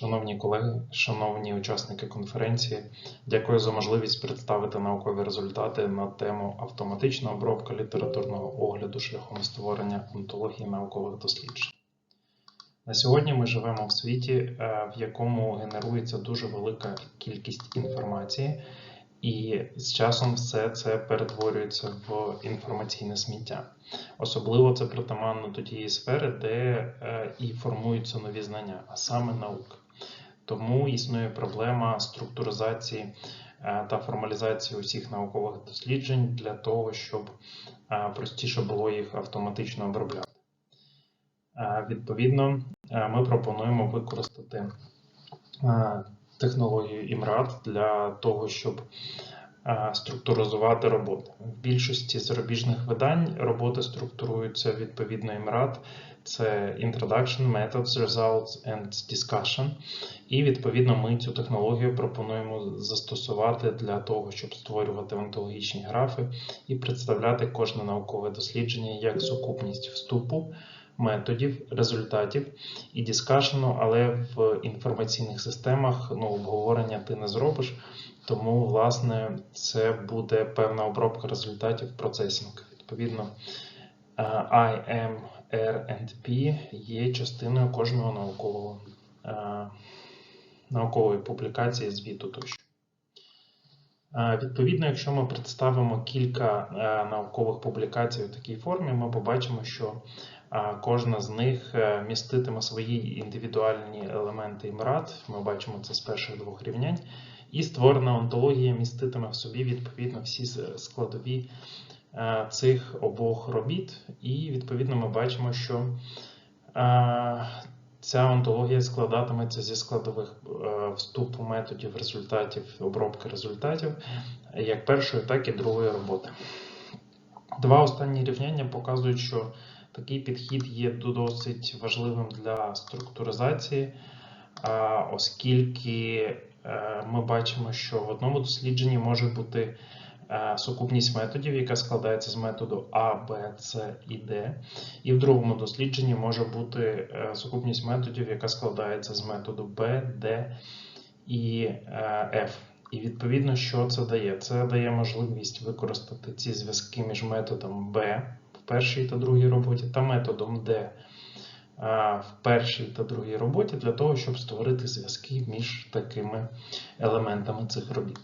Шановні колеги, шановні учасники конференції, дякую за можливість представити наукові результати на тему автоматична обробка літературного огляду шляхом створення онтології наукових досліджень. На сьогодні ми живемо в світі, е, в якому генерується дуже велика кількість інформації, і з часом все це перетворюється в інформаційне сміття. Особливо це притаманно до тієї сфери, де е, і формуються нові знання, а саме наука. Тому існує проблема структуризації е, та формалізації усіх наукових досліджень для того, щоб е, простіше було їх автоматично обробляти. Е, Відповідно, ми пропонуємо використати технологію ІМРАД для того, щоб структуризувати роботи. В більшості зарубіжних видань роботи структуруються відповідно ІМРАД. Це Introduction, Methods, Results and Discussion. І відповідно ми цю технологію пропонуємо застосувати для того, щоб створювати онтологічні графи і представляти кожне наукове дослідження як сукупність вступу, методів, результатів і дискашену, але в інформаційних системах ну, обговорення ти не зробиш. Тому, власне, це буде певна обробка результатів процесінг. Відповідно, е, IM, R and P є частиною кожного наукового, е, наукової публікації, звіту тощо. Е, Відповідно, якщо ми представимо кілька е, наукових публікацій у такій формі, ми побачимо, що е, кожна з них міститиме свої індивідуальні елементи імрад. Ми бачимо це з перших двох рівнянь. І створена онтологія міститиме в собі відповідно всі складові цих обох робіт. І відповідно ми бачимо, що ця онтологія складатиметься зі складових е, вступу методів результатів, обробки результатів, як першої, так і другої роботи. Два останні рівняння показують, що такий підхід є досить важливим для структуризації, оскільки е, ми бачимо, що в одному дослідженні може бути е, сукупність методів, яка складається з методу А, Б, С і Д, і в другому дослідженні може бути е, сукупність методів, яка складається з методу Б, Д і е, F. І відповідно, що це дає? Це дає можливість використати ці зв'язки між методом B в першій та другій роботі та методом D е, в першій та другій роботі для того, щоб створити зв'язки між такими елементами цих робіт.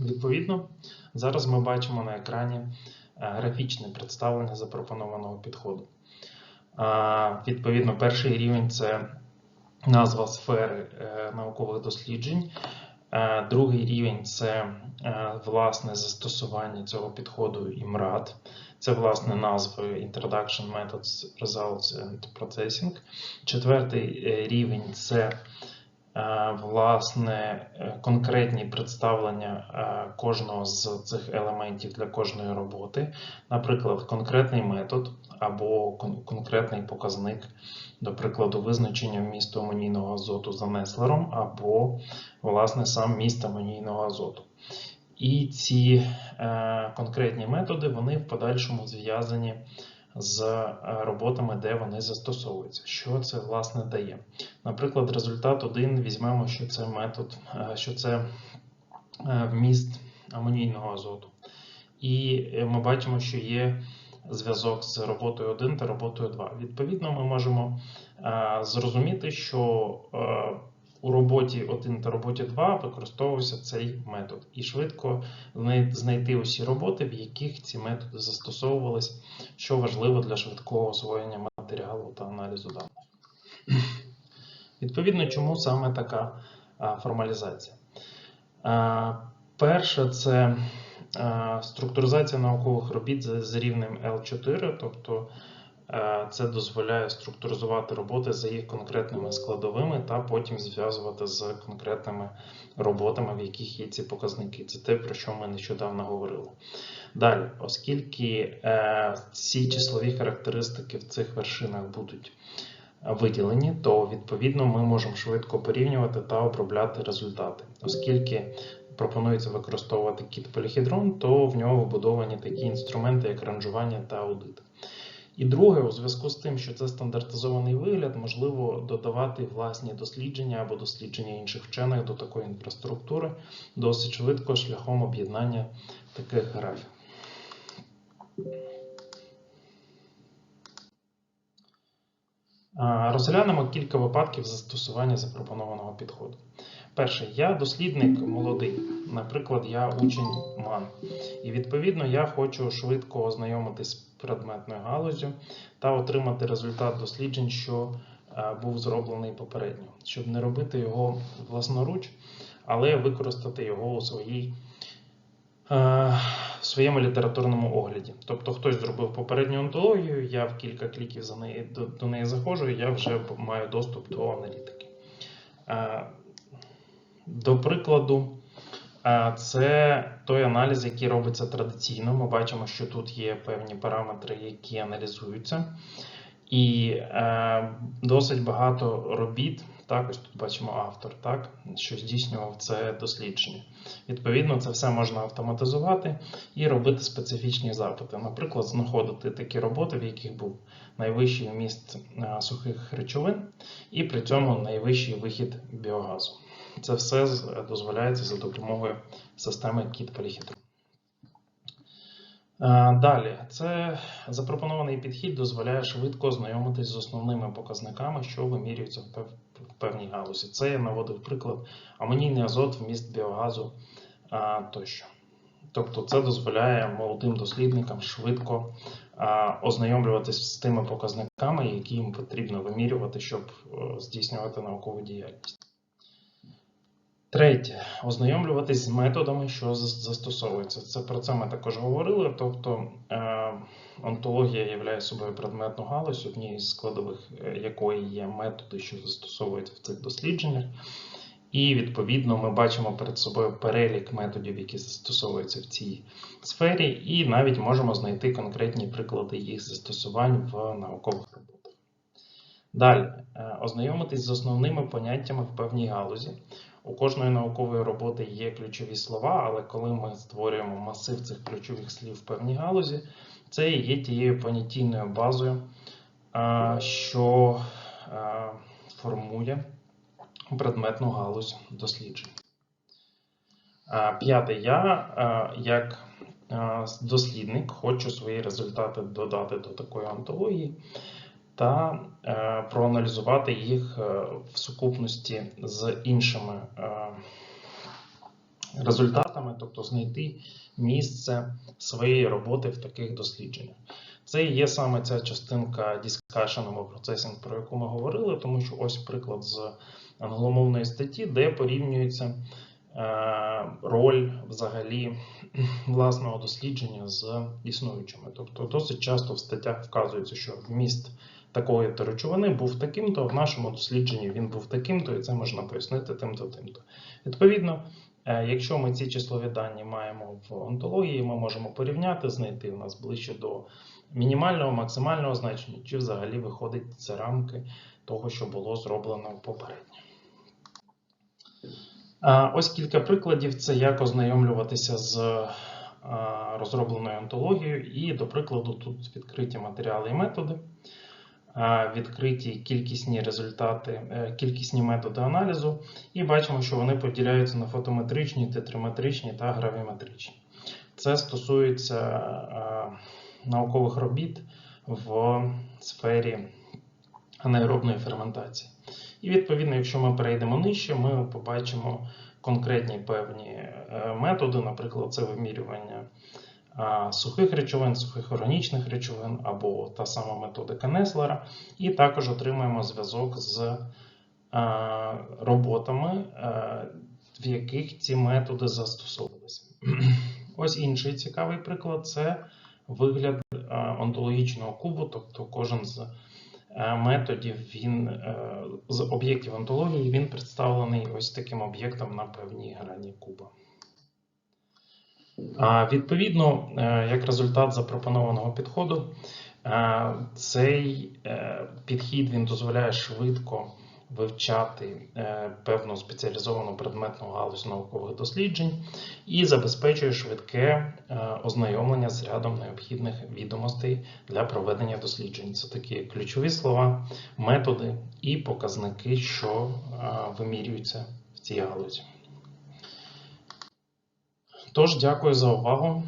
Відповідно, зараз ми бачимо на екрані е, графічне представлення запропонованого підходу. Відповідно, перший рівень це назва сфери е, наукових досліджень. Е, Другий рівень це власне застосування цього підходу ІМРАД. Це власне назви Introduction Methods, Results and Processing. Четвертий рівень це власне е, конкретні представлення е, кожного з цих елементів для кожної роботи. Наприклад, конкретний метод або конкретний показник, до прикладу, визначення вмісту амонійного азоту за Неслером, або власне сам міст амонійного азоту. І ці е, конкретні методи вони в подальшому зв'язані з е, роботами, де вони застосовуються. Що це власне дає? Наприклад, результат 1 візьмемо, що це метод, е, що це е, вміст амонійного азоту. І ми бачимо, що є зв'язок з роботою 1 та роботою 2. Відповідно, ми можемо зрозуміти, що у роботі 1 та роботі 2 використовувався цей метод, і швидко знайти усі роботи, в яких ці методи застосовувались, що важливо для швидкого освоєння матеріалу та аналізу даних. Відповідно, чому саме така формалізація? Перше, це структуризація наукових робіт за рівнем L4, тобто це дозволяє структуризувати роботи за їх конкретними складовими та потім зв'язувати з конкретними роботами, в яких є ці показники. Це те, про що ми нещодавно говорили. Далі, оскільки е, ці числові характеристики в цих вершинах будуть виділені, то відповідно ми можемо швидко порівнювати та обробляти результати. Оскільки пропонується використовувати кіт поліхідрон, то в нього вбудовані такі інструменти, як ранжування та аудит. І друге, у зв'язку з тим, що це стандартизований вигляд, можливо додавати власні дослідження або дослідження інших вчених до такої інфраструктури досить швидко шляхом об'єднання таких графів. Розглянемо кілька випадків застосування запропонованого підходу. Перше, я дослідник молодий, наприклад, я учень МАН. І відповідно я хочу швидко ознайомитись з предметною галуззю та отримати результат досліджень, що е, був зроблений попередньо, щоб не робити його власноруч, але використати його у своїй. е, В своєму літературному огляді. Тобто хтось зробив попередню онтологію, я в кілька кліків за неї, до, до неї заходжу, і я вже маю доступ до аналітики. До прикладу, е, це той аналіз, який робиться традиційно. Ми бачимо, що тут є певні параметри, які аналізуються. І е, досить багато робіт. Так, ось тут бачимо автор, так, що здійснював це дослідження. Відповідно, це все можна автоматизувати і робити специфічні запити. Наприклад, знаходити такі роботи, в яких був найвищий вміст е, сухих речовин, і при цьому найвищий вихід біогазу. Це все дозволяється за допомогою системи KIT Polyhedron. Е, Далі, це запропонований підхід дозволяє швидко ознайомитись з основними показниками, що вимірюються в певній галузі. Це я наводив приклад амонійний азот, вміст біогазу тощо. Тобто, це дозволяє молодим дослідникам швидко а, ознайомлюватись з тими показниками, які їм потрібно вимірювати, щоб е, здійснювати наукову діяльність. Третє, ознайомлюватись з методами, що зас- застосовуються. Це про це ми також говорили. Тобто е, онтологія являє собою предметну галузь, однією з складових е, якої є методи, що застосовуються в цих дослідженнях. І відповідно ми бачимо перед собою перелік методів, які застосовуються в цій сфері, і навіть можемо знайти конкретні приклади їх застосувань в наукових роботах. Далі, е, ознайомитись з основними поняттями в певній галузі. У кожної наукової роботи є ключові слова, але коли ми створюємо масив цих ключових слів в певній галузі, це і є тією понятійною базою, що формує предметну галузь досліджень. П'яте, я як дослідник хочу свої результати додати до такої антології та е, проаналізувати їх е, в сукупності з іншими е, результатами, тобто знайти місце своєї роботи в таких дослідженнях. Це і є саме ця частинка discussion або processing, про яку ми говорили, тому що ось приклад з англомовної статті, де порівнюється роль взагалі власного дослідження з існуючими. Тобто досить часто в статтях вказується, що вміст такої то речовини був таким-то, в нашому дослідженні він був таким-то, і це можна пояснити тим-то, тим-то. Відповідно, е, якщо ми ці числові дані маємо в онтології, ми можемо порівняти, знайти в нас ближче до мінімального, максимального значення, чи взагалі виходить за рамки того, що було зроблено попередньо. Ось кілька прикладів: це як ознайомлюватися з розробленою онтологією, і, до прикладу, тут відкриті матеріали і методи, відкриті кількісні результати, е, кількісні методи аналізу, і бачимо, що вони поділяються на фотометричні, тетриметричні та гравіметричні. Це стосується наукових робіт в сфері анаеробної ферментації. І відповідно, якщо ми перейдемо нижче, ми побачимо конкретні певні е, методи, наприклад, це вимірювання сухих речовин, сухих органічних речовин або та сама методика Неслера, і також отримаємо зв'язок з роботами, е, в яких ці методи застосовувалися. Ось інший цікавий приклад це вигляд е, онтологічного кубу, тобто кожен з е, методів він е, з об'єктів онтології він представлений ось таким об'єктом на певній грані куба. Відповідно, е, як результат запропонованого підходу, е, цей е, підхід він дозволяє швидко вивчати певну спеціалізовану предметну галузь наукових досліджень і забезпечує швидке ознайомлення з рядом необхідних відомостей для проведення досліджень. Це такі ключові слова, методи і показники, що вимірюються в цій галузі. Тож, дякую за увагу.